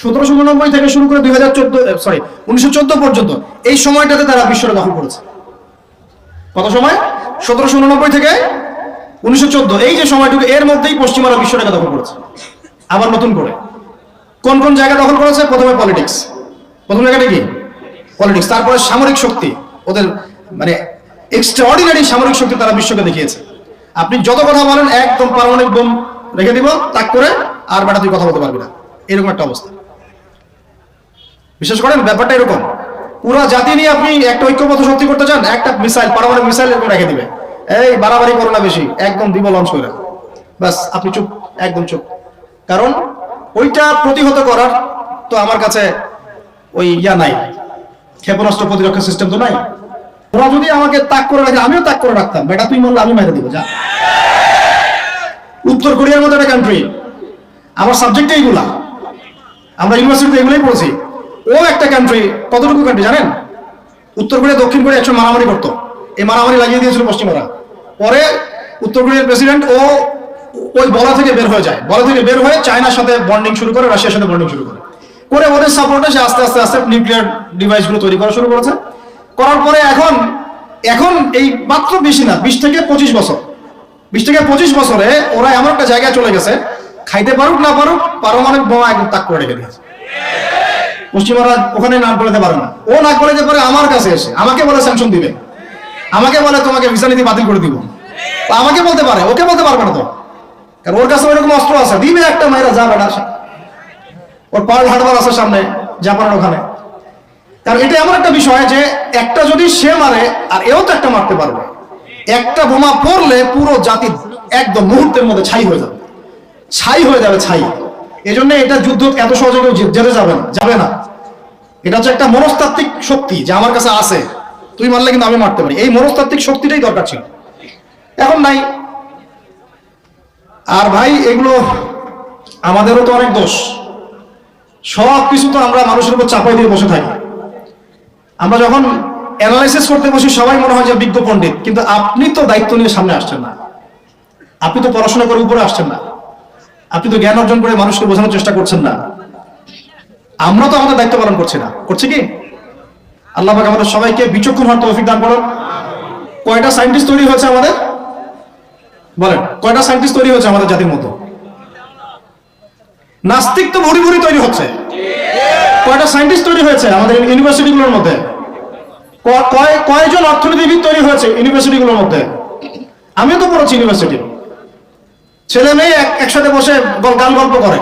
সতেরোশো উননব্বই থেকে শুরু করে দুই হাজার চোদ্দ সরি উনিশশো চোদ্দ পর্যন্ত এই সময়টাতে তারা বিশ্বটা দখল করেছে। কত সময়? সতেরোশো উননব্বই থেকে উনিশশো চোদ্দ। এই যে সময়টুকু, এর মধ্যেই পশ্চিমারা বিশ্বটাকে দখল করেছে। আবার নতুন করে। কোন কোন জায়গা দখল করেছে? প্রথমে পলিটিক্স প্রথম জায়গাটা কি? পলিটিক্স তারপরে সামরিক শক্তি। ওদের মানে এক্সট্রাঅর্ডিনারি সামরিক শক্তি তারা বিশ্বকে দেখিয়েছে। আপনি যত কথা বলেন, একদম পারমাণবিক বোম রেখে দিব, তাক করে, আর বেটা তুই কথা বলতে পারবি না। এরকম একটা অবস্থা। বিশেষ করেন ব্যাপারটা এরকম। পুরো জাতি নিয়ে আপনি একটা ঐক্যবদ্ধ শক্তি করতে চান, একটা মিসাইল, পারমাণবিক মিসাইল এরকম রেখে দিবে। এই বাড়াবাড়ি করো না বেশি, একদম দিব লঞ্চ করে। ব্যাস, আপনি চুপ, একদম চুপ। কারণ ওইটা প্রতিহত করার তো আমার কাছে ওই ইয়া নাই। ক্ষেপণাস্ত্র প্রতিরক্ষা সিস্টেম তো নাই। ওরা যদি আমাকে তাক করে রাখে, আমিও তাক করে রাখতাম। বেটা, তুই মরলে আমি মেরে দিব, যা। উত্তর কোরিয়ার মতো একটা কান্ট্রি আমার সাবজেক্ট এইগুলা আমরা ইউনিভার্সিটিতে এগুলোই পড়ছি। ও একটা কান্ট্রি কতটুকু কান্ট্রি জানেন? উত্তর কোরিয়া, দক্ষিণ কোরিয়া একসময় মারামারি করতো। এই মারামারি লাগিয়ে দিয়েছিল পশ্চিমারা। পরে উত্তর কোরিয়ার প্রেসিডেন্ট ও ওই বলা থেকে বের হয়ে যায়। বলা থেকে বের হয়ে চায়নার সাথে বন্ডিং শুরু করে, রাশিয়ার সাথে বন্ডিং শুরু করে। করে ওদের সাপোর্টে সে আস্তে আস্তে আস্তে নিউক্লিয়ার ডিভাইসগুলো তৈরি করা শুরু করেছে। করার পরে এখন এখন এই মাত্র বেশি না, বিশ থেকে পঁচিশ বছর। বিশ থেকে পঁচিশ বছরে ওরা এমন একটা জায়গায় চলে গেছে, খাইতে পারুক, না পারুক, পারমাণবিক বোমা একদম তাক করে রেখে দিয়েছে। পশ্চিমারা ওখানে নাক বলাতে পারে না। ও নাক বলাতে পারে আমার কাছে এসে। আমাকে বলে স্যাংশন দিবে। আমাকে বলে তোমাকে ভিসা নীতি বাতিল করে দিব। আমাকে বলতে পারে, ওকে বলতে পারবে না তো। কারণ ওর কাছে ওইরকম অস্ত্র আছে। দিবে একটা মায়েরা যা বেটা ওর পার্ল হার্ডবার আছে সামনে, জাপানের ওখানে। কারণ এটা এমন একটা বিষয় যে একটা যদি সে মারে, আর এও তো একটা মারতে পারবে। একটা বোমা পড়লে পুরো জাতি একদম মুহূর্তের মধ্যে ছাই হয়ে যাবে। ছাই হয়ে যাবে, ছাই। এজন্য এটা যুদ্ধ এত সহজে কেউ যেতে যাবে না যাবে না। এটা হচ্ছে একটা মনস্তাত্ত্বিক শক্তি যে আমার কাছে আছে। তুই মারলে কিন্তু আমি মারতে পারি। এই মনস্তাত্ত্বিক শক্তিটাই দরকার ছিল। এখন নাই। আর ভাই, এগুলো আমাদেরও তো অনেক দোষ। সব কিছু তো আমরা মানুষের উপর চাপাই দিয়ে বসে থাকি। আমরা যখন অ্যানালাইসিস করতে বসি, সবাই মনে হয় যে বিজ্ঞ পণ্ডিত। কিন্তু আপনি তো দায়িত্ব নিয়ে সামনে আসছেন না। আপনি তো পড়াশোনা করে উপরে আসছেন না। আপনি তো জ্ঞান অর্জন করে মানুষকে বোঝানোর চেষ্টা করছেন না। আমরা তো আমাদের দায়িত্ব পালন করছি না। করছি কি? আল্লাহ আমাদের সবাইকে বিচক্ষণ হওয়ার তৌফিক দান করুন। কয়টা সায়েন্টিস্ট তৈরি হয়েছে আমাদের? বলেন, কয়টা সায়েন্টিস্ট তৈরি হয়েছে আমাদের জাতির মতো নাস্তিক তো ভরি ভরি তৈরি হচ্ছে। কয়টা সায়েন্টিস্ট তৈরি হয়েছে আমাদের ইউনিভার্সিটিগুলোর মধ্যে? কয়জন অর্থনীতিবিদ তৈরি হয়েছে ইউনিভার্সিটিগুলোর মধ্যে? আমিও তো পড়েছি ইউনিভার্সিটি। ছেলে মেয়ে একসাথে বসে গান গল্প করে।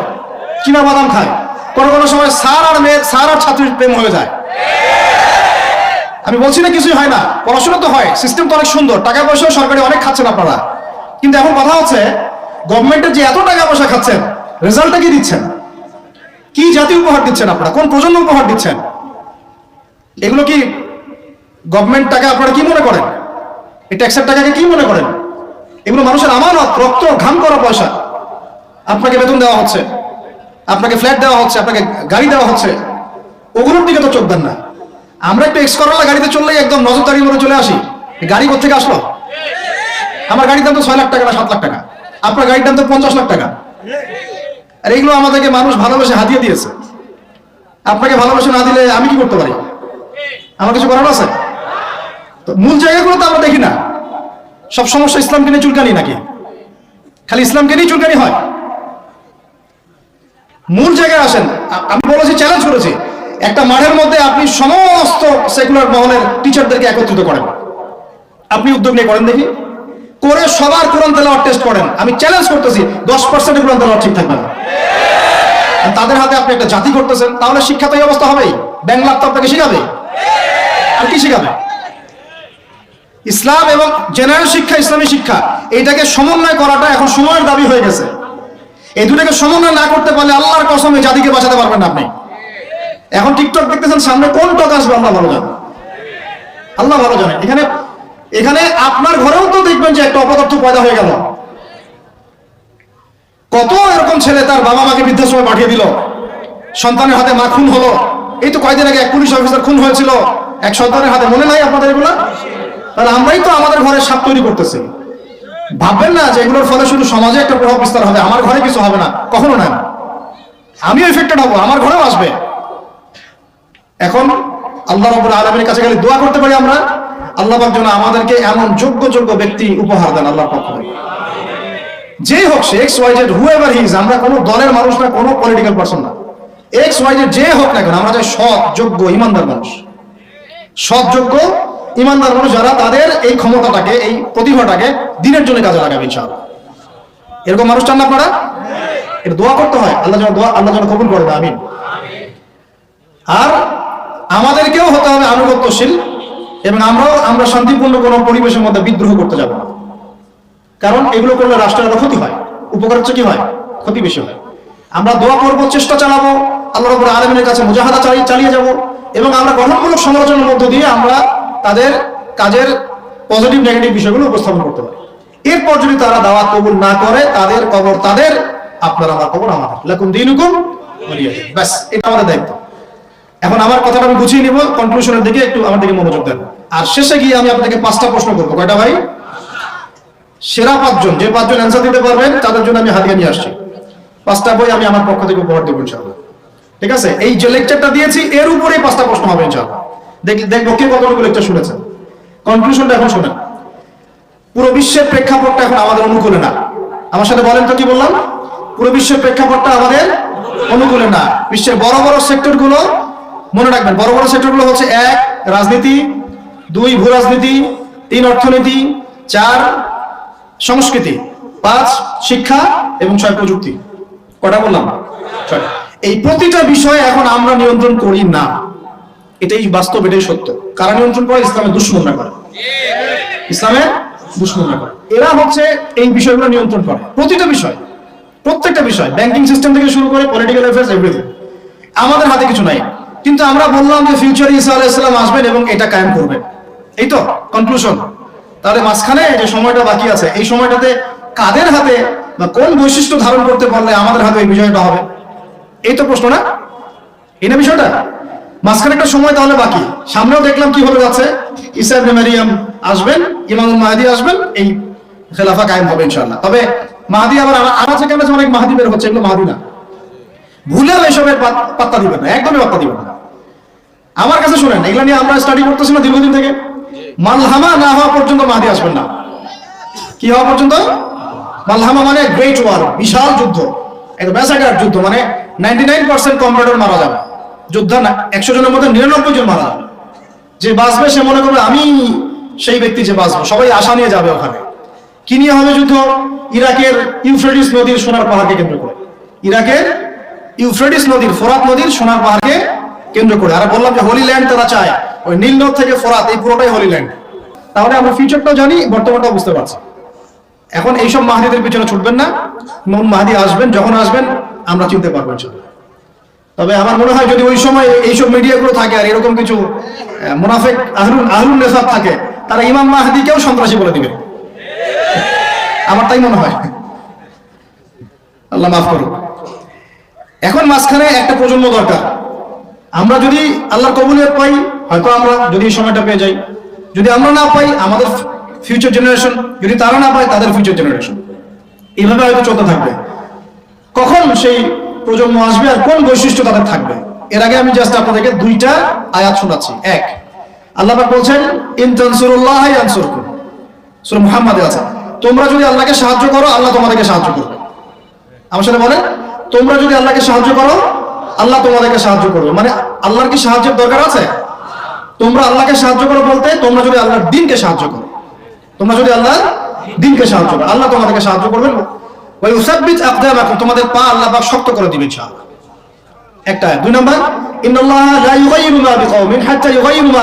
চীনা বাদাম খায়। কোনো কোনো সময় স্যার আর মেয়ে স্যার আর ছাত্রীর প্রেম হয়ে যায়। আমি বলছি না কিছুই হয় না। পড়াশোনা তো হয়। সিস্টেম তো অনেক সুন্দর। টাকা পয়সাও সরকারি অনেক খাচ্ছেন আপনারা। কিন্তু এখন কথা হচ্ছে গভর্নমেন্টের যে এত টাকা পয়সা খাচ্ছেন রেজাল্টটা কি দিচ্ছেন? কি জাতি উপহার দিচ্ছেন আপনারা? কোন প্রজন্ম উপহার দিচ্ছেন? এগুলো কি গভর্নমেন্ট টাকা আপনারা কি মনে করেন? এই ট্যাক্সের টাকাকে কি মনে করেন? এগুলো মানুষের আমানত, রক্ত, ঘাম করা পয়সা। আপনাকে বেতন দেওয়া হচ্ছে, আপনাকে ফ্ল্যাট দেওয়া হচ্ছে, আপনাকে গাড়ি দেওয়া হচ্ছে। ওগুলোর দিকে তো চোখ দেন না। আমরা একটু এক্স করলা গাড়িতে চললেই একদম নজরদারির মধ্যে চলে আসি। গাড়ি কোথেকে আসলো? আমার গাড়ির দাম তো ছয় লাখ টাকা না সাত লাখ টাকা। আপনার গাড়ির দাম তো পঞ্চাশ লাখ টাকা। আর এইগুলো আমাদেরকে মানুষ ভালোবেসে হাতিয়ে দিয়েছে। আপনাকে ভালোবেসে না দিলে আমি কি করতে পারি? আমার কিছু করার আছে? তো মূল জায়গাগুলো তো আমরা দেখি না। সব সমস্যা ইসলামকে নিয়ে চুলকানি নাকি? খালি ইসলামকে নিয়ে চুলকানি হয়? মূল জায়গায় আসেন আমি বলেছি চ্যালেঞ্জ করেছি। একটা মাঠের মধ্যে আপনি সমস্ত সেকুলার মহলের টিচারদেরকে একত্রিত করেন। আপনি উদ্যোগ নিয়ে করেন দেখি। করে সবার কোরআন তেলাওয়াত টেস্ট করেন। আমি চ্যালেঞ্জ করতেছি, দশ পার্সেন্টের কোরআন তেলাওয়াত ঠিক থাকবে না। তাদের হাতে আপনি একটা জাতি করতেছেন, তাহলে শিক্ষা তো এই অবস্থা হবেই। ব্যাংলার তো আপনাকে শিখাবে। আর কি শিখাবে? ইসলাম এবং জেনারেল শিক্ষা, ইসলামী শিক্ষা, এইটাকে সমন্বয় করাটা এখন সময়ের দাবি হয়ে গেছে। এই দুটাকে সমন্বয় না করতে পারলে আল্লাহর কসম জাতিকে বাঁচাতে পারবেন না আপনি। এখন টিকটক দেখতেছেন, সামনে কোন টক আসবে আল্লাহ ভালো জানে। আল্লাহ ভালো জানে। এখানে এখানে আপনার ঘরেও তো দেখবেন যে একটা অপদার্থ পয়দা হয়ে গেল। কত এরকম ছেলে তার বাবা মাকে বৃদ্ধাশ্রমে পাঠিয়ে দিল। সন্তানের হাতে মা খুন হলো। এই তো কয়দিন আগে এক পুলিশ অফিসার খুন হয়েছিল। এক সন্তানের হাতে মনে নাই আপনাদের এগুলো? তাহলে আমরাই তো আমাদের ঘরে সাপ তৈরি করতেছি। ভাববেন না যে এগুলোর ফলে শুধু সমাজে একটা প্রভাব বিস্তার হবে, আমার ঘরে কিছু হবে না। কখনো না। আমিও এফেক্টেড হব আমার ঘরেও আসবে। এখন আল্লাহ রবুল আলমের কাছে গেলে দোয়া করতে পারি আমরা। আল্লাহ পাক যেন আমাদেরকে এমন যোগ্য যোগ্য ব্যক্তি উপহার দেন আল্লাহর পক্ষ থেকে। যেই হোক সে X Y Z whoever his আমরা কোনো দলের মানুষ না, কোনো পলিটিক্যাল পার্সন না। এক্স ওয়াই জেড যে হোক না কেন, আমরা চাই সৎ, যোগ্য, ইমানদার মানুষ। সৎ, যোগ্য ইমানদার মানুষ যারা, তাদের এই ক্ষমতাটাকে, এই প্রতিভাটাকে দিনের জন্য কাজে লাগাবে, ইনশাআল্লাহ। এরকম মানুষ চান না আপনারা? এটা দোয়া করতে হয়। আল্লাহ যেন দোয়া, আল্লাহ যেন কবুল করবে আমিন। আর আমাদেরকেও হতে হবে আনুগত্যশীল এবং আমরাও, আমরা শান্তিপূর্ণ কোনো পরিবেশের মধ্যে বিদ্রোহ করতে যাব না। কারণ এগুলো করলে রাষ্ট্রের আরও ক্ষতি হয়। উপকার হচ্ছে কি হয়? ক্ষতি বেশি হয়। আমরা দোয়া করব, চেষ্টা চালাবো, আল্লাহ আলমিনের কাছে মুজাহাদা চালিয়ে যাব এবং আমরা গঠনমূলক সমালোচনার মধ্য দিয়ে আমরা তাদের কাজের পজিটিভ নেগেটিভ বিষয়গুলো উপস্থাপন করতে পারি। এরপর যদি তারা দাওয়াত কবুল না করে, তাদের কবর তাদের, আপনার আমার কবর আমাদের লাকুম দিন। হুকুম ব্যাস, এটা আমাদের দায়িত্ব। এখন আমার কথাটা আমি গুছিয়ে নিব কনক্লুশনের দিকে একটু আমার দিকে মনোযোগ দেন। আর শেষে গিয়ে আমি আপনাকে পাঁচটা প্রশ্ন করব। কয়টা ভাই? সেরা পাঁচজন, যে পাঁচজন অ্যান্সার দিতে পারবেন, তাদের জন্য আমি হাতিয়ে নিয়ে আসছি। পাঁচটা বই আমি আমার পক্ষ থেকে উপহার দেবো ইনশাআল্লাহ। ঠিক আছে? এই যে লেকচারটা দিয়েছি, এর উপরেই পাঁচটা প্রশ্ন হবে ইনশাআল্লাহ। দেখব এখন শোনেন পুরো বিশ্বের প্রেক্ষাপটটা এখন আমাদের অনুকূলে না। আমার সাথে বলেন তো কি বললাম? পুরো বিশ্বের প্রেক্ষাপটটা আমাদের অনুকূলে না। বিশ্বের বড় বড় সেক্টরগুলো মনে রাখবেন, বড় বড় সেক্টরগুলো হচ্ছে এক, রাজনীতি, দুই, ভূ রাজনীতি, তিন, অর্থনীতি, চার, সংস্কৃতি, পাঁচ, শিক্ষা এবং ছয়, প্রযুক্তি। কটা বললাম? এই প্রতিটা বিষয়ে এখন আমরা নিয়ন্ত্রণ করি না। এটাই বাস্তব, এটাই সত্য। কারা নিয়ন্ত্রণ করে ইসলামের দুশ্মনরা করে। ইসলামের দুশ্মনরা করে। এরা হচ্ছে এই বিষয়গুলো নিয়ন্ত্রণ করে। প্রতিটা বিষয়, প্রত্যেকটা বিষয় ব্যাংকিং সিস্টেম থেকে শুরু করে পলিটিক্যাল অ্যাফেয়ার্স এভরিথিং আমাদের হাতে কিছু নাই। কিন্তু আমরা বললাম যে ফিউচার ইসা আলাইসাল্লাম আসবেন এবং এটা কায়েম করবেন। এই তো কনক্লুশন তাহলে মাঝখানে যে সময়টা বাকি আছে, এই সময়টাতে কাদের হাতে বা কোন বৈশিষ্ট্য ধারণ করতে পারলে আমাদের হাতে এই বিষয়টা হবে? এই তো প্রশ্ন না? এই না বিষয়টা? মাঝখানে একটা সময় তাহলে বাকি। সামনেও দেখলাম কি হতে যাচ্ছে ইসা ইবনে আসবেন, ইমাম মাহাদি আসবেন, এই খেলাফা কায়েম হবে ইনশাআল্লাহ। তবে মাহাদি আবার আনাচে কেন অনেক মাহাদি বের হচ্ছে? এগুলো মাহাদি না। ভুলেও এসবের পাত্তা দিবেন না, একদমই পাত্তা দিবেন না। আমার কাছে শুনেন, এগুলো নিয়ে আমরা স্টাডি করতেছি না দীর্ঘদিন থেকে। মালহামা না হওয়া পর্যন্ত মাহাদি আসবেন না। কি হওয়া পর্যন্ত? মালহামা মানে গ্রেট ওয়ার বিশাল যুদ্ধ। একটা ম্যাসাকার যুদ্ধ মানে নাইনটি নাইন পার্সেন্ট কম্পিউটার মারা যাবে। যুদ্ধ না, একশো জনের মধ্যে নিরানব্বই জন মারা যাবে। যে বাঁচবে সে মনে করবে, আমি সেই ব্যক্তি যে বাঁচবো। সবাই আশা নিয়ে যাবে ওখানে। কি নিয়ে হবে যুদ্ধ? ইরাকের ইউফ্রেডিস নদীর সোনার পাহাড়কে কেন্দ্র করে। ইরাকের ইউফ্রেডিস নদীর, ফোরাত নদীর সোনার পাহাড়কে কেন্দ্র করে। আর বললাম যে হোলি ল্যান্ড তারা চায়। ওই নীল নদ থেকে ফোরাত, এই পুরোটাই হোলি ল্যান্ড তাহলে আমরা ফিউচারটাও জানি, বর্তমানটাও বুঝতে পারছি। এখন এইসব মাহাদিদের পিছনে ছুটবেন না। কোন মাহাদি আসবেন, যখন আসবেন, আমরা চিনতে পারব ইনশাআল্লাহ। তবে আমার মনে হয় যদি ওই সময় এইসব মিডিয়াগুলো থাকে আর এরকম কিছু মুনাফেক আহরুন আহরুন নেসাব থাকে, তারা ইমাম মাহাদিকেও সন্ত্রাসী বলে দিবে। আমার তাই মনে হয়। আল্লাহ মাফ করুন এখন মাঝখানে একটা প্রজন্ম দরকার। আমরা যদি আল্লাহর কবুলিয়ত পাই, হয়তো আমরা যদি এই সময়টা পেয়ে যাই। যদি আমরা না পাই, আমাদের ফিউচার জেনারেশন যদি তারা না পায়, তাদের ফিউচার জেনারেশন এইভাবে হয়তো চলতে থাকবে। কখন সেই প্রজন্ম আসবে আর কোন বৈশিষ্ট্য তাদের থাকবে? এর আগে আমি জাস্ট আপনাদেরকে দুইটা আয়াত শোনাচ্ছি। এক, আল্লাহ বলছেন, ইন তানসুরুল্লাহ ইয়ানসুরকুম। সূরা মুহাম্মাদে আছে। তোমরা যদি আল্লাহকে সাহায্য করো, আল্লাহ তোমাদেরকে সাহায্য করবে। আমার সাথে বলেন, তোমরা যদি আল্লাহকে সাহায্য করো, আল্লাহ তোমাদেরকে সাহায্য করবে। মানে আল্লাহর কি সাহায্যের দরকার আছে? তোমরা আল্লাহকে সাহায্য করো বলতে, তোমরা যদি আল্লাহর দিনকে সাহায্য করো। তোমরা যদি আল্লাহ দিনকে সাহায্য করো, আল্লাহ তোমাদেরকে সাহায্য করবেন। তোমাদের পা আল্লাহ শক্ত করে ইনশাআল্লাহ। একটা দুই নম্বর, ইন্নাল্লাহ লা ইউগাইয়িরু মা বিকওমিন হাত্তা ইউগাইয়িরু মা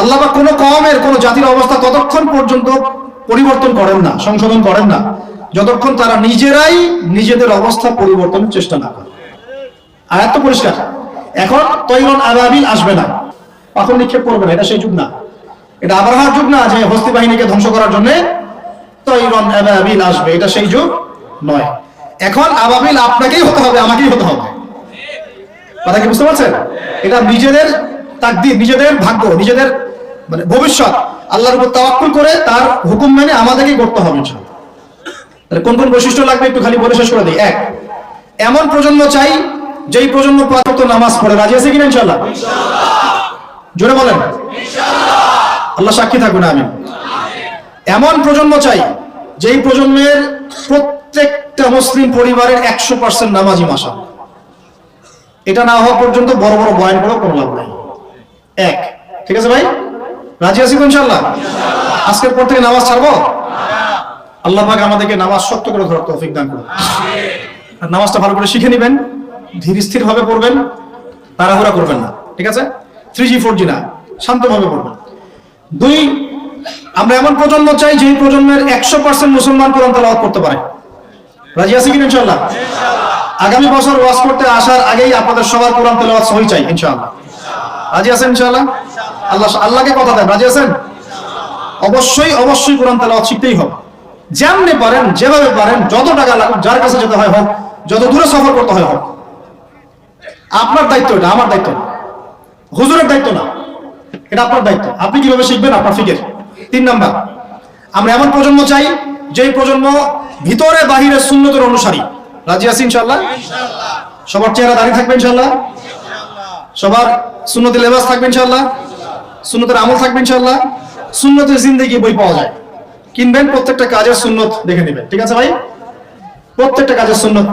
আল্লাহ পাক কোনো কওমের, কোনো জাতির অবস্থা ততক্ষণ পর্যন্ত পরিবর্তন করেন না, সংশোধন করেন না, যতক্ষণ তারা নিজেরাই নিজেদের অবস্থা পরিবর্তনের চেষ্টা না করে। আয়াত তো পরিষ্কার। এখন তৈরন আবাবিল আসবে না। পাথর নিক্ষেপ করবে না, এটা সেই যুগ না। এটা আবরাহার যুগ না যে হস্তি বাহিনীকে ধ্বংস করার জন্য আসবে। এটা সেই যুগ নয়। এখন আবাবিল আপনাকেই হতে হবে, আমাকেই হতে হবে। কথা কি বুঝতে পারছেন? এটা নিজেদের তাকদির, নিজেদের ভাগ্য, নিজেদের মানে ভবিষ্যৎ। আল্লাহর উপর তাওয়াক্কুল করে তার হুকুম মেনে আমাদেরকেই করতে হবে তাহলে কোন কোন বৈশিষ্ট্য লাগবে একটু খালি বলে শেষ করে দিই। এক, এমন প্রজন্ম চাই যেই প্রজন্ম পাঁচ ওয়াক্ত নামাজ পড়ে। রাজি আছে কিনা ইনশাল্লাহ জোরে বলেন। আল্লাহ সাক্ষী থাকুন আমি এমন প্রজন্ম চাই, যেই প্রজন্মের প্রত্যেকটা মুসলিম পরিবারের একশো পার্সেন্ট নামাজি মাসা এটা না হওয়া পর্যন্ত বড় বড় বয়ান করেও কোনো লাভ নাই। এক, ঠিক আছে ভাই? রাজি আছি ইনশাল্লাহ আজকের পর থেকে নামাজ ছাড়বো? আল্লাহ পাক আমাদেরকে নামাজ শক্ত করে ধরার তৌফিক দান করুন। আর নামাজটা ভালো করে শিখে নেবেন, ধীর স্থির ভাবে পড়বেন, তাড়াহুড়া করবেন না, ঠিক আছে? থ্রি জি ফোর জি না, শান্তভাবে পড়বেন। দুই আমরা এমন প্রজন্ম চাই যে প্রজন্মের একশো পার্সেন্ট মুসলমান কোরআন তালাওয়াত করতে পারে। রাজি আছি কিনা ইনশাল্লাহ আগামী বছর ওয়াজ করতে আসার আগেই আপনাদের সবার কোরআন তেলাওয়াত সহি চাই ইনশাআল্লাহ। রাজি আছেন ইনশাআল্লাহ? আল্লাহ আল্লাহকে কথা দেন। রাজি আছেন? অবশ্যই অবশ্যই কোরআন তেলাওয়াত শিখতেই হবে। যেমনি পারেন যেভাবে পারেন যত টাকা লাগুক যার কাছে যেতে হয় হোক যত দূরে সফর করতে হয় হোক। আপনার দায়িত্ব এটা আমার দায়িত্ব। হুজুরের দায়িত্ব না। এটা আপনার দায়িত্ব। আপনি কীভাবে শিখবেন? আপনার ফিকের। তিন নাম্বার, আমরা এমন প্রজন্ম চাই, যেই প্রজন্ম ভিতরে বাহিরে শূন্যতের অনুসারী। রাজি আছি ইনশাল্লাহ সবার চেহারা দাঁড়িয়ে থাকবে ইনশাল্লাহ সবার সুন্নতি লেবাস থাকবে ইনশাল্লাহ সুন্নতের আমল থাকবে ইনশাল্লাহ সুন্নতের জিন্দগি বই পাওয়া যায়। কিনবেন, প্রত্যেকটা কাজের সুন্নত দেখে নেবেন। ঠিক আছে ভাই? প্রত্যেকটা কাজের সুন্নত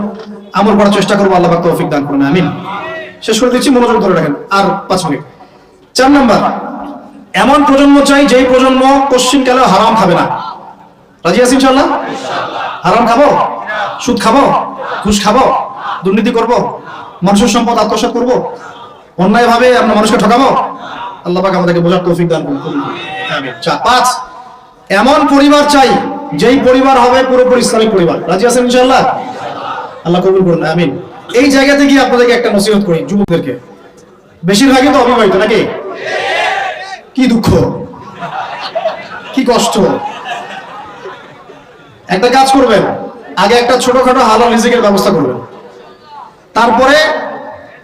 আমল করার চেষ্টা করব, আল্লাহ তৌফিক দান করুন, আমিন। শেষ করে দিচ্ছি, মনোযোগ ধরে রাখেন। আর পাঁচ মিনিট। চার নাম্বার এমন প্রজন্ম চাই যেই প্রজন্ম পশ্চিম কালে হারাম খাবে না। রাজি আছি ইনশাল্লাহ হারাম খাব? সুদ খাব? ঘুষ খাব? দুর্নীতি করব? মানুষের সম্পদ আত্মসাৎ করব? অন্যায় ভাবে আমরা মানুষকে ঠকাবো? আল্লাহ পাক আমাদেরকে বোঝার তৌফিক দান করুন। পাঁচ, এমন পরিবার চাই যেই পরিবার হবে পুরোপুরি ইসলামিক পরিবার। রাজি আছেন ইনশাআল্লাহ? আল্লাহ কবুল করুন, আমিন। এই জায়গাতে গিয়ে আপনাদেরকে একটা নসিহত করি যুবকদেরকে। বেশিরভাগই তো অবিবাহিত নাকি? কি দুঃখ? কি কষ্ট? একটা কাজ করবেন, আগে একটা ছোটখাটো হালাল রিজিকের ব্যবস্থা করবেন। তারপরে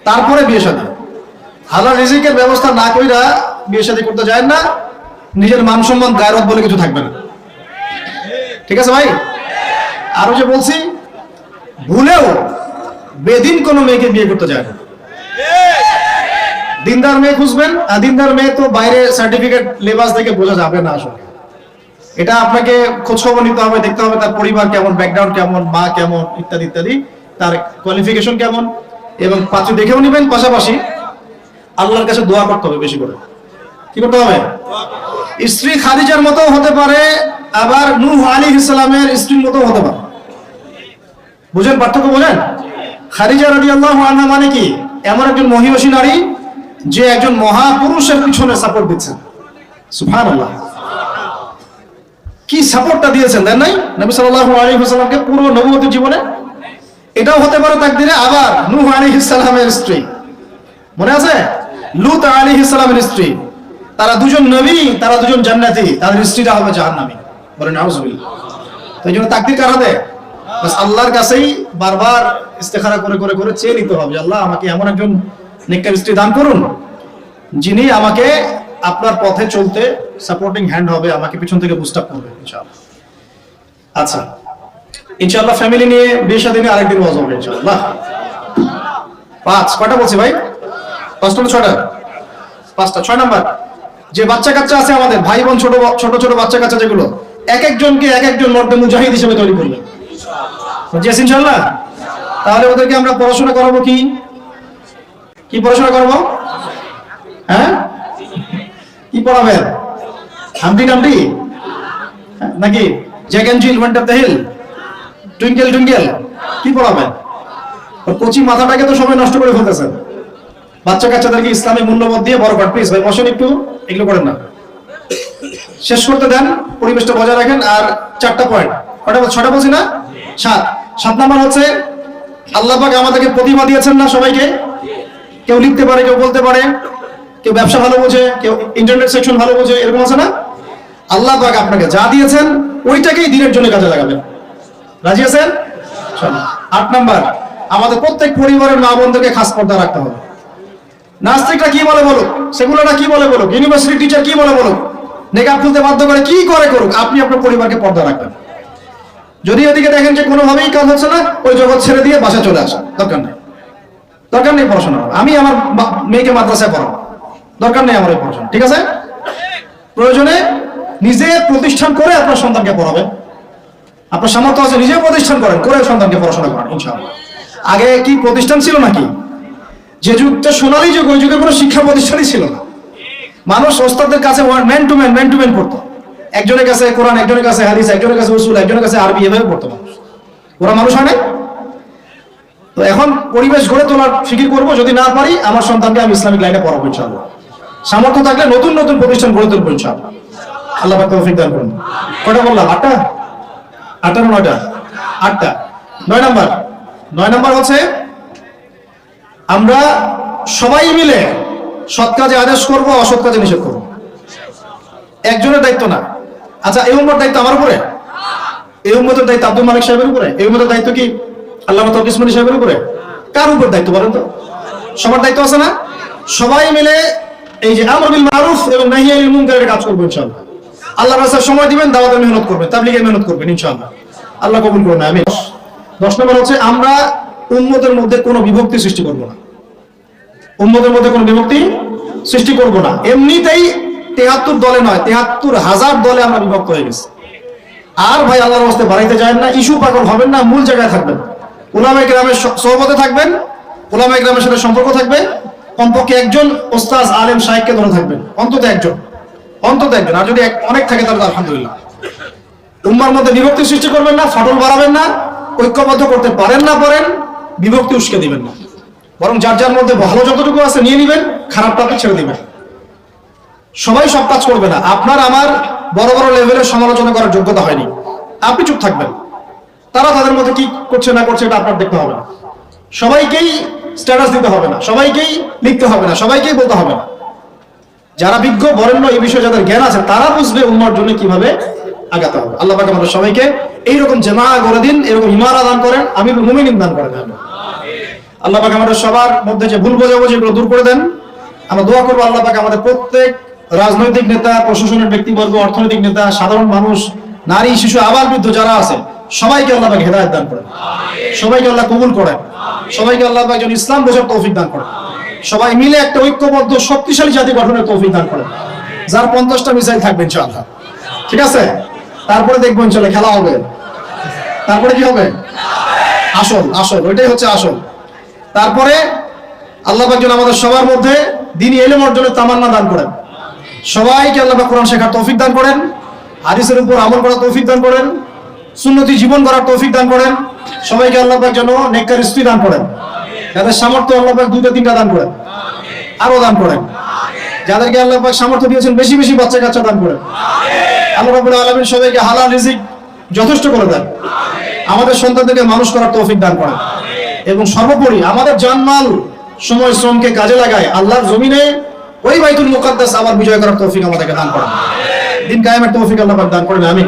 তারপরে বিয়ে শাদী হালাল রিজিকের ব্যবস্থা না কইরা বিয়ে শাদী করতে যায় না, নিজের মান সম্মান গায়রত বলে কিছু থাকবে না। ঠিক আছে ভাই? আরও যে বলছি, ভুলেও বেদিন কোনো মেয়েকে বিয়ে করতে যায় না দিনদার মেয়ে খুঁজবেন, আর দিনদার মেয়ে তো বাইরে সার্টিফিকেট লেবাস দেখে বোঝা যাবে না আসলে। এটা আপনাকে খোঁজ খবর নিতে হবে, দেখতে হবে তার পরিবার কেমন ব্যাকগ্রাউন্ড কেমন, মা কেমন, ইত্যাদি ইত্যাদি। তার কোয়ালিফিকেশন কেমন, এবং পাত্র দেখেও নেবেন, পাশাপাশি আল্লাহর কাছে দোয়া করতে হবে বেশি করে। কি করতে হবে? স্ত্রী খাদিজার মতো হতে পারে, আবার নূহ আলী ইসলামের স্ত্রীর মতো হতে পারে। বুঝেন পার্থক্য, বোঝেন? খাদিজা রাদি আল্লাহ মানে কি? এমন একজন মহিষী নারী যে একজন মহাপুরুষের পিছনে সাপোর্ট দিচ্ছেন। সুফান আল্লাহ কি সাপোর্টটা দিয়েছেন, দেন নাই? নবী ওয়াসাল্লামকে পুরো নবুয়ত জীবনে? এটাও হতে পারে তাকদিরে আবার নূহ আলাইহিস সালামের স্ত্রী। মনে আছে? লুত আলাইহিস সালামের স্ত্রী। তারা দুজন নবী, তারা দুজন জান্নাতি। তাদের স্ত্রীরা হবে জাহান্নামী। বলেন আউযুবিল্লাহ তো এই জন্য তাকদির কার হাতে? আল্লাহর কাছেই বারবার ইস্তেখারা করে করে করে চেয়ে নিতে হবে আল্লাহ আমাকে এমন একজন নেককার স্ত্রী দান করুন। যিনি আমাকে আপনার পথে চলতে সাপোর্টিং হ্যান্ড হবে, আমাকে পিছন থেকে বুস্ট আপ করবে, ইনশাআল্লাহ। আচ্ছা ইনশাআল্লাহ ফ্যামিলি নিয়ে বিয়ে শাদী নিয়ে আরেকদিন ওয়াজ হবে, ইনশাআল্লাহ। পাঁচ, কয়টা বলছি ভাই? পাঁচটা না ছয়টা? পাঁচটা, ছয় নাম্বার। যে বাচ্চা কাচ্চা আছে আমাদের, ভাই বোন ছোট ছোট ছোট বাচ্চা কাচ্চা যেগুলো, এক একজনকে এক একজন মর্দে মুজাহিদ হিসেবে তৈরি করবে। ইনশাআল্লাহ? তাহলে ওদেরকে আমরা পড়াশোনা করাবো কি? কি পড়াশোনা করব? হ্যাঁ? কি পড়াবেন? হামটি নামটি নাকি Jack and Jill went of the hill twinkle twinkle, কি পড়াবেন? কচি মাথাটাকে তো সবাই নষ্ট করে ফেলতেছেন বাচ্চা কাচ্চাদেরকে ইসলামী মূল্যবোধ দিয়ে বড় প্লিজ ভাই, বসেন একটু, এগুলো করেন না। শেষ করতে দেন, পরিবেশটা বজায় রাখেন, আর চারটা পয়েন্ট কটা ছটা বলছি না? সাত। সাত নাম্বার হচ্ছে, আল্লাহ পাক আমাদেরকে প্রতিমা দিয়েছেন না সবাইকে? কেউ লিখতে পারে, কেউ বলতে পারে, কেউ ব্যবসা ভালো বোঝে, কেউ ইন্টারনেট সেকশন ভালো বোঝে, এরকম আছে না? আল্লাহ পাক আপনাকে যা দিয়েছেন, ওইটাকেই দিনের জন্য কাজে লাগাবেন। রাজি আছেন। আট নাম্বার, আমাদের প্রত্যেক পরিবারের মা বোনদেরকে খাস পর্দা রাখতে হবে। নাস্তিকরা কি বলে বলুক? সেগুলোরা কি বলে বলুক? ইউনিভার্সিটি টিচার কি বলে বলুক? নেকাব খুলতে বাধ্য করে কি করে করুক? আপনি আপনার পরিবারকে পর্দা রাখবেন। যদি ওদিকে দেখেন যে কোনোভাবেই কাজ হচ্ছে না, ওই জগৎ ছেড়ে দিয়ে বাসা চলে আসা। দরকার নেই। দরকার নেই পড়াশোনা আমি আমার মেয়েকে মাদ্রাসায় পড়াবো। দরকার নেই আমার পড়াশোনা, ঠিক আছে? প্রয়োজনে নিজে প্রতিষ্ঠান করে আপনার সন্তানকে পড়াবেন। আপনার সামর্থ্য আছে নিজে প্রতিষ্ঠান করেন, করে সন্তানকে পড়াশোনা করেন, ইনশাআল্লাহ। আগে কি প্রতিষ্ঠান ছিল নাকি? যে যুগটা সোনালী যুগ, ওই যুগে কোনো শিক্ষা প্রতিষ্ঠানই ছিল না। মানুষ ওস্তাদের কাছে man to man man to man পড়তো একজনের কাছে কোরআন, একজনের কাছে হাদিস, একজনের কাছে উসুল, একজনের কাছে আরবি, এভাবে পড়তো মানুষ। ওরা মানুষ হয় না তো এখন পরিবেশ গড়ে তোলার ফিকির করব, যদি না পারি আমার সন্তানকে আমি ইসলামিক লাইনে পড়াবো ইনশাআল্লাহ। সামর্থ্য থাকলে নতুন নতুন প্রতিষ্ঠান গড়ে তুলবো ইনশাআল্লাহ। আল্লাহ তৌফিক দান করুন। কয়টা বললাম? আটটা? আটটা নয়টা? আটটা। নয় নাম্বার। নয় নাম্বার হচ্ছে, আমরা সবাই মিলে সৎ কাজে আদেশ করব, অসৎ কাজে নিষেধ করব। একজনের দায়িত্ব না। আচ্ছা এই উম্মর দায়িত্ব আমার উপরে? এই উম্মতের দায়িত্ব আব্দুল মালিক সাহেবের উপরে? এই উম্মতের দায়িত্ব কি আল্লাহ সাহেবের উপরে। কার উপর দায়িত্ব বলেন তো? সবার দায়িত্ব আছে না? সবাই মিলে এই যে মারুফ এবং মুনকারের কাজ ইনশাআল্লাহ। আল্লাহ সময় দিবেন দাওয়াতের মেহনত করবেন তাবলিগের মেহনত করবেন ইনশাআল্লাহ। আল্লাহ কবুল করুন আমি দশ নম্বর হচ্ছে, আমরা উম্মতের মধ্যে কোনো বিভক্তি সৃষ্টি করব না। উম্মতের মধ্যে কোনো বিভক্তি সৃষ্টি করব না। এমনিতেই তেহাত্তর দলে নয়, তেহাত্তর হাজার দলে আমরা বিভক্ত হয়ে গেছি। আর ভাই, আল্লাহর হস্তে বাড়াইতে যায় না, ইস্যু পাগল হবেন না, মূল জায়গায় থাকবেন। ওলামাই গ্রামের সহবতে থাকবেন ওলামাই গ্রামের সাথে সম্পর্ক থাকবে। কমপক্ষে একজন ওস্তাজ আলেম শাহেককে ধরে থাকবেন, অন্তত একজন। অন্তত একজন। আর যদি অনেক থাকে তাহলে আলহামদুলিল্লাহ। উম্মার মধ্যে বিভক্তি সৃষ্টি করবেন না, ফাটল বাড়াবেন না, ঐক্যবদ্ধ করতে পারেন না পারেন, বিভক্তি উস্কে দিবেন না। বরং যার যার মধ্যে ভালো যতটুকু আছে নিয়ে নিবেন, খারাপটা আপনি ছেড়ে দিবেন। সবাই সব কাজ করবে না। আপনার, আমার বড় বড় লেভেলের সমালোচনা করার যোগ্যতা হয়নি। আপনি চুপ থাকবেন। তারা তাদের মধ্যে কি করছে না করছে এটা আপনার দেখতে হবে না। সবাইকেই স্ট্যাটাস দিতে হবে না, সবাইকেই লিখতে হবে না, সবাইকেই বলতে হবে না। যারা বিজ্ঞ, বরেণ্য এই বিষয়ে যাদের জ্ঞান আছে, তারা বুঝবে উম্মার জন্য কীভাবে আগাতে হবে। আল্লাহ পাক আমাদের সবাইকে এইরকম জেমা করে দিন, এরকম ইমারা দান করেন আমি মুমিনিন দান করে আমিন। আল্লাহ পাক আমাদের সবার মধ্যে যে ভুল বোঝাবুঝি এগুলো দূর করে দেন। আমরা দোয়া করব আল্লাহ পাক আমাদের প্রত্যেক রাজনৈতিক নেতা, প্রশাসনের ব্যক্তিবর্গ, অর্থনৈতিক নেতা, সাধারণ মানুষ নারী, শিশু, আবাল বৃদ্ধ যারা আছে, সবাইকে আল্লাহ পাক হেদায়ত দান করেন। সবাইকে আল্লাহ কবুল করেন। সবাইকে আল্লাহ পাক যেন ইসলাম বোঝার তৌফিক দান করেন। সবাই মিলে একটা ঐক্যবদ্ধ, শক্তিশালী জাতি গঠনের তৌফিক দান করেন। যার পঞ্চাশটা মিসাইল থাকবে ইনশাআল্লাহ। ঠিক আছে? তারপরে দেখব চলে খেলা হবে। তারপরে কি হবে? আসল আসল, ওইটাই হচ্ছে আসল। তারপরে আল্লাহ পাক যেন আমাদের সবার মধ্যে দিনই এলেম অর্জনের তামান্না দান করেন। সবাইকে আল্লাহ কোরআন শেখার তৌফিক দান করেন। হাদিসের উপর আমল করার তৌফিক দান করেন, সুন্নতি জীবন করার তৌফিক দান করেন, সবাইকে আল্লাহ পাক যেন নেককার স্ত্রী দান করেন, যাদের সামর্থ্য আল্লাহ পাক দুইটা তিনটা দান করেন, আরও দান করেন, যাদেরকে আল্লাহ পাক সামর্থ্য দিয়েছেন বেশি বেশি বাচ্চা কাচ্চা দান করেন। আল্লাহ রাব্বুল আলামিন সবাইকে হালাল রিজিক যথেষ্ট করে দেন। আমাদের সন্তানদেরকে মানুষ করার তৌফিক দান করেন। এবং সর্বোপরি আমাদের জানমাল সময় শ্রমকে কাজে লাগায় আল্লাহর জমিনে ওই বাইতুল মুকাদ্দাস আবার বিজয় করার তৌফিক আমাদেরকে দান করেন। দিন কায়েমের তৌফিক আল্লাহ দান করেন আমিন।